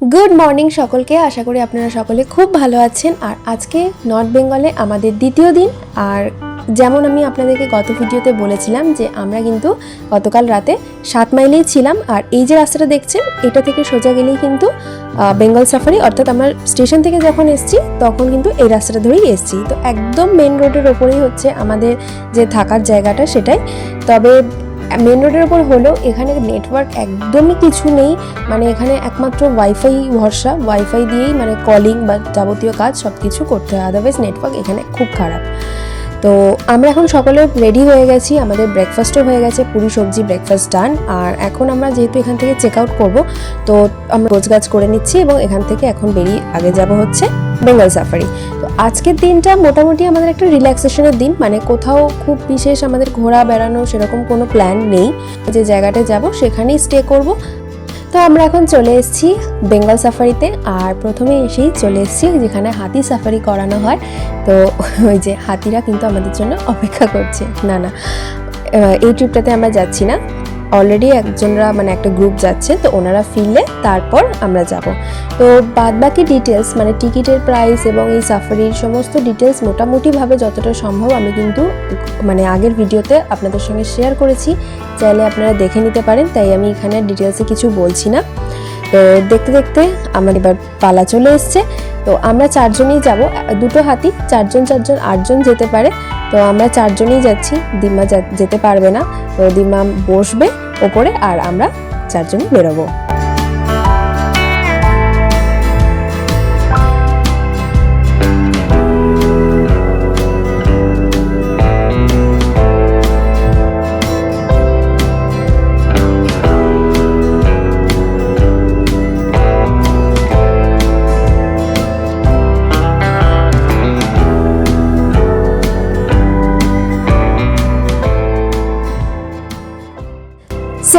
Good morning সকলকে, আশা করি আপনারা সকলে খুব ভালো আছেন। আর আজকে নর্থ বেঙ্গলে আমাদের দ্বিতীয় দিন। আর যেমন আমি আপনাদেরকে গত ভিডিওতে বলেছিলাম যে আমরা কিন্তু গতকাল রাতে সাত মাইলেই ছিলাম। আর এই যে রাস্তাটা দেখছেন, এটা থেকে সোজা গেলেই কিন্তু বেঙ্গল সাফারি অর্থাৎ আমরা স্টেশন থেকে যখন এসেছি, তখন কিন্তু এই রাস্তাটা ধরেই এসেছি। তো একদম মেন রোডের ওপরেই হচ্ছে আমাদের যে থাকার জায়গাটা সেটাই। তবে মেন রোডের ওপর হলেও এখানে নেটওয়ার্ক একদমই কিছু নেই। মানে এখানে একমাত্র ওয়াইফাই ভরসা। ওয়াইফাই দিয়েই মানে কলিং বা যাবতীয় কাজ সব কিছু করতে হয়। আদারওয়াইজ নেটওয়ার্ক এখানে খুব খারাপ। তো আমরা এখন সকলে রেডি হয়ে গেছি। আমাদের ব্রেকফাস্টও হয়ে গেছে। পুরি সবজি ব্রেকফাস্ট ডান আর এখন আমরা যেহেতু এখান থেকে চেক আউট করব, তো আমরা রোজগাজ করে নিচ্ছি এবং এখান থেকে এখন বেরিয়ে আগে যাব হচ্ছে বেঙ্গল সাফারি আজকের দিনটা মোটামুটি আমাদের একটা রিল্যাক্সেশনের দিন মানে কোথাও খুব বিশেষ আমাদের ঘোরা, বেড়ানো সেরকম কোনো প্ল্যান নেই। যে জায়গাটায় যাব সেখানেই স্টে করব। তো আমরা এখন চলে এসেছি বেঙ্গল সাফারিতে আর প্রথমে এসেই চলে এসেছি যেখানে হাতি সাফারি করানো হয়। তো ওই যে হাতিরা কিন্তু আমাদের জন্য অপেক্ষা করছে। না না এই ট্রিপটাতে আমরা যাচ্ছি না। অলরেডি একজনরা মানে একটা গ্রুপ যাচ্ছে, তো ওনারা ফিরলে তারপর আমরা যাব। তো বাদ বাকি ডিটেলস মানে টিকিটের প্রাইস এবং এই সাফারির সমস্ত ডিটেলস মোটামুটিভাবে যতটা সম্ভব আমি কিন্তু মানে আগের ভিডিওতে আপনাদের সঙ্গে শেয়ার করেছি। চাইলে আপনারা দেখে নিতে পারেন, তাই আমি এখানে ডিটেলসে কিছু বলছি না। তো দেখতে দেখতে আমার এবার পালা চলে এসছে। তো আমরা চারজনই যাব। দুটো হাতি, চারজন চারজন, আটজন যেতে পারে। তো আমরা চারজনই যাচ্ছি। দিমা যেতে পারবে না। তো দিমা বসবে ওপরে আর আমরা চারজন বেরোবো।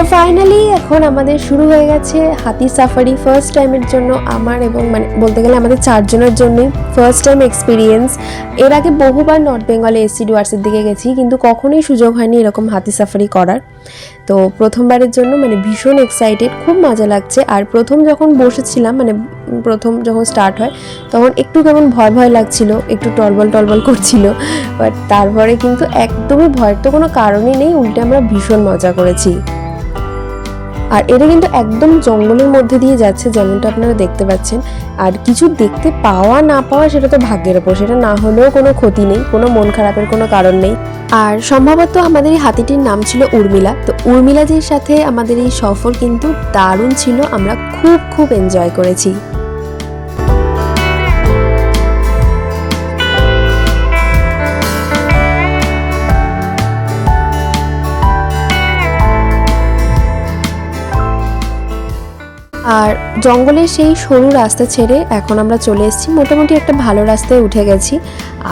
সো ফাইনালি এখন আমাদের শুরু হয়ে গেছে হাতি সাফারি ফার্স্ট টাইমের জন্য আমার এবং মানে বলতে গেলে আমাদের চারজনের জন্যই ফার্স্ট টাইম এক্সপিরিয়েন্স এর আগে বহুবার নর্থ বেঙ্গলে এসি ডুয়ার্সের দিকে গেছি, কিন্তু কখনোই সুযোগ হয়নি এরকম হাতি সাফারি করার। তো প্রথমবারের জন্য মানে ভীষণ এক্সাইটেড খুব মজা লাগছে। আর প্রথম যখন বসেছিলাম মানে প্রথম যখন স্টার্ট হয়, তখন একটু কেমন ভয় ভয় লাগছিল, একটু টলবল টলবল করছিল। বাট তারপরে কিন্তু একদমই ভয়ের তো কোনো কারণই নেই, উল্টে আমরা ভীষণ মজা করেছি। আর এটা কিন্তু একদম জঙ্গলের মধ্যে দিয়ে যাচ্ছে, যেমনটা আপনারা দেখতে পাচ্ছেন। আর কিছু দেখতে পাওয়া না পাওয়া সেটা তো ভাগ্যের ওপর, সেটা না হলেও কোনো ক্ষতি নেই, কোনো মন খারাপের কোনো কারণ নেই। আর সম্ভবত আমাদের এই হাতিটির নাম ছিল উর্মিলা। তো উর্মিলাজির সাথে আমাদের এই সফর কিন্তু দারুণ ছিল, আমরা খুব খুব এনজয় করেছি। আর জঙ্গলের সেই সরু রাস্তা ছেড়ে এখন আমরা চলে এসেছি। মোটামুটি একটা ভালো রাস্তায় উঠে গেছি।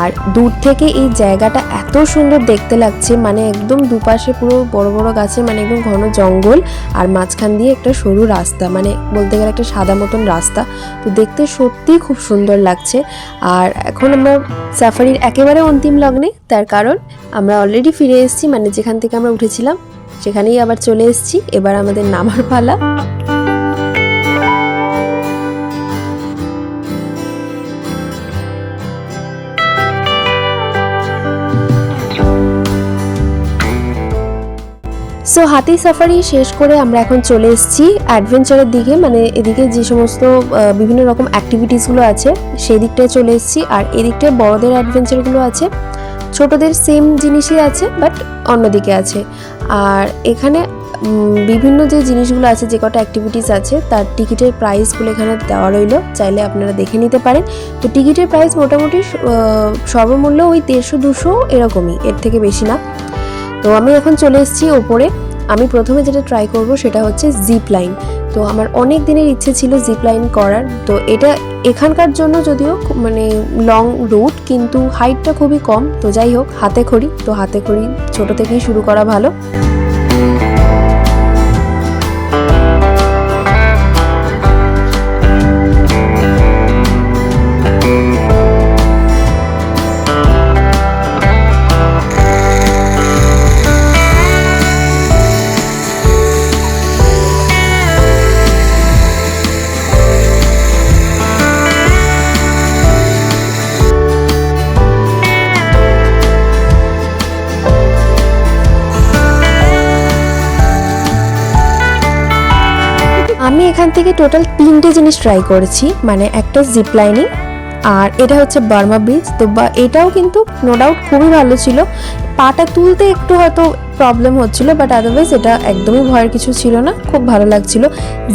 আর দূর থেকে এই জায়গাটা এত সুন্দর দেখতে লাগছে মানে একদম দুপাশে পুরো বড় বড় গাছে মানে একদম ঘন জঙ্গল আর মাঝখান দিয়ে একটা সরু রাস্তা মানে বলতে গেলে একটা সাদা মতন রাস্তা। তো দেখতে সত্যিই খুব সুন্দর লাগছে। আর এখন আমরা সাফারির একেবারে অন্তিম লগ্নে, তার কারণ আমরা অলরেডি ফিরে এসেছি মানে যেখান থেকে আমরা উঠেছিলাম, সেখানেই আবার চলে এসেছি। এবার আমাদের নামার পালা। সো হাতি সাফারি শেষ করে আমরা এখন চলে এসেছি অ্যাডভেঞ্চারের দিকে মানে এদিকে যে সমস্ত বিভিন্ন রকম অ্যাক্টিভিটিসগুলো আছে সেই দিকটায় চলে এসেছি। আর এদিকটায় বড়দের অ্যাডভেঞ্চারগুলো আছে। ছোটদের সেম জিনিসই আছে বাট অন্যদিকে আছে। আর এখানে বিভিন্ন যে জিনিসগুলো আছে, যে কটা অ্যাক্টিভিটিস আছে, তার টিকিটের প্রাইসগুলো এখানে দেওয়া রইল। চাইলে আপনারা দেখে নিতে পারেন। তো টিকিটের প্রাইস মোটামুটি সর্বমূল্য ওই দেড়শো দুশো এরকমই, এর থেকে বেশি না। তো আমি এখন চলে এসেছি ওপরে আমি প্রথমে যেটা ট্রাই করব সেটা হচ্ছে জিপ লাইন তো আমার অনেক দিনের ইচ্ছে ছিল জিপ লাইন করার। তো এটা এখানকার জন্য যদিও মানে লং রুট কিন্তু হাইটটা খুবই কম। তো যাই হোক, হাতে খড়ি। তো হাতে খড়ি ছোট থেকেই শুরু করা ভালো। এখান থেকে টোটাল তিনটে জিনিস ট্রাই করেছি মানে একটা জিপ লাইনিং আর এটা হচ্ছে বার্মা ব্রিজ তো বা এটাও কিন্তু নো ডাউট খুবই ভালো ছিল। পাটা তুলতে একটু হয়তো প্রবলেম হচ্ছিল বাট আদারওয়াইজ এটা একদমই ভয়ের কিছু ছিল না, খুব ভালো লাগছিল।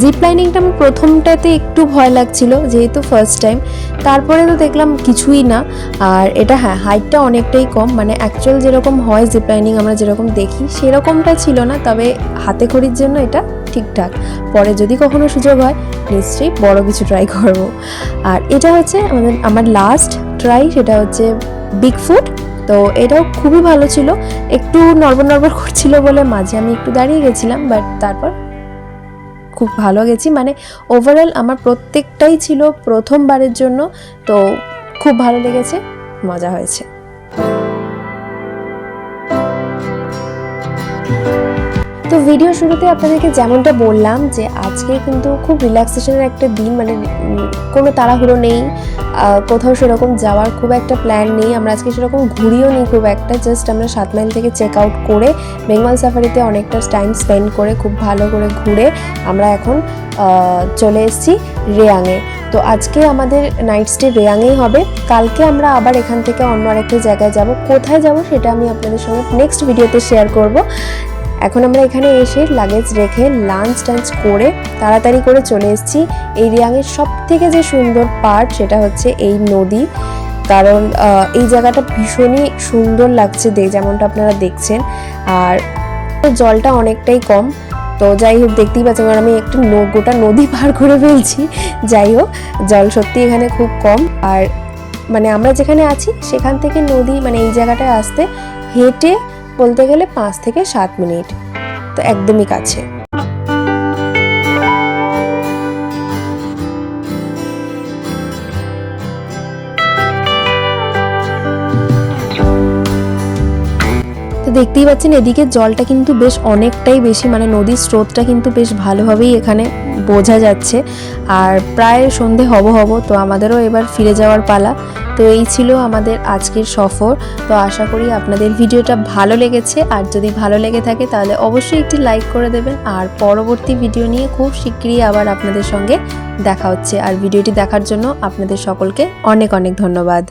জিপ লাইনিংটা আমার প্রথমটাতে একটু ভয় লাগছিল, যেহেতু ফার্স্ট টাইম তারপরে তো দেখলাম কিছুই না, আর এটা হ্যাঁ হাইটটা অনেকটাই কম মানে অ্যাকচুয়াল যেরকম হয় জিপ লাইনিং আমরা যেরকম দেখি, সেরকমটা ছিল না, তবে হাতে খড়ির জন্য এটা ঠিকঠাক। পরে যদি কখনো সুযোগ হয়, নিশ্চয়ই বড় কিছু ট্রাই করব। আর এটা হচ্ছে আমাদের, আমার লাস্ট ট্রাই সেটা হচ্ছে বিগ ফুড তো এটাও খুবই ভালো ছিল। একটু নড়বড় নড়বড় করছিল বলে মাঝে আমি একটু দাঁড়িয়ে গেছিলাম বাট তারপর খুব ভালো গেছি। মানে ওভারঅল আমার প্রত্যেকটাই ছিল প্রথমবারের জন্য, তো খুব ভালো লেগেছে, মজা হয়েছে। তো ভিডিও শুরুতে আপনাদেরকে যেমনটা বললাম যে আজকে কিন্তু খুব রিল্যাক্সেশনের একটা দিন মানে কোনো তাড়াহুড়ো নেই কোথাও সেরকম যাওয়ার খুব একটা প্ল্যান নেই, আমরা আজকে সেরকম ঘুরিও নেই খুব একটা জাস্ট আমরা সাত মাইল থেকে চেক আউট করে বেঙ্গল সাফারিতে অনেকটা টাইম স্পেন্ড করে খুব ভালো করে ঘুরে আমরা এখন চলে এসেছি রেয়াংয়ে তো আজকে আমাদের নাইট স্টে রেয়াংয়েই হবে। কালকে আমরা আবার এখান থেকে অন্য আরেকটা জায়গায় যাব। কোথায় যাব সেটা আমি আপনাদের সঙ্গে নেক্সট ভিডিওতে শেয়ার করব। এখন আমরা এখানে এসে লাগেজ রেখে লাঞ্চ টাঞ্চ করে তাড়াতাড়ি করে চলে এসেছি। এই রিয়াংয়ের সব থেকে যে সুন্দর পার্ট সেটা হচ্ছে এই নদী। কারণ এই জায়গাটা ভীষণই সুন্দর লাগছে দে যেমনটা আপনারা দেখছেন। আর জলটা অনেকটাই কম। তো যাই হোক, দেখতেই পাচ্ছেন কারণ আমি একটু গোটা নদী পার করে ফেলছি। যাই হোক, জল সত্যি এখানে খুব কম। আর মানে আমরা যেখানে আছি, সেখান থেকে নদী মানে এই জায়গাটায় আসতে হেঁটে বলতে গেলে পাঁচ থেকে সাত মিনিট। তো একদমই কাছে। তো দেখতেই পাচ্ছেন, এদিকে জলটা কিন্তু বেশ অনেকটাই বেশি মানে নদীর স্রোতটা কিন্তু বেশ ভালোভাবেই এখানে বোঝা যাচ্ছে। আর প্রায় সন্ধে হব হব, তো আমাদেরও এবার ফিরে যাওয়ার পালা। তো এই ছিল আমাদের আজকের সফর। তো আশা করি আপনাদের ভিডিওটা ভালো লেগেছে। আর যদি ভালো লেগে থাকে তাহলে অবশ্যই একটি লাইক করে দেবেন। আর পরবর্তী ভিডিও নিয়ে খুব শীঘ্রই আবার আপনাদের সঙ্গে দেখা হচ্ছে। আর ভিডিওটি দেখার জন্য আপনাদের সকলকে অনেক অনেক ধন্যবাদ।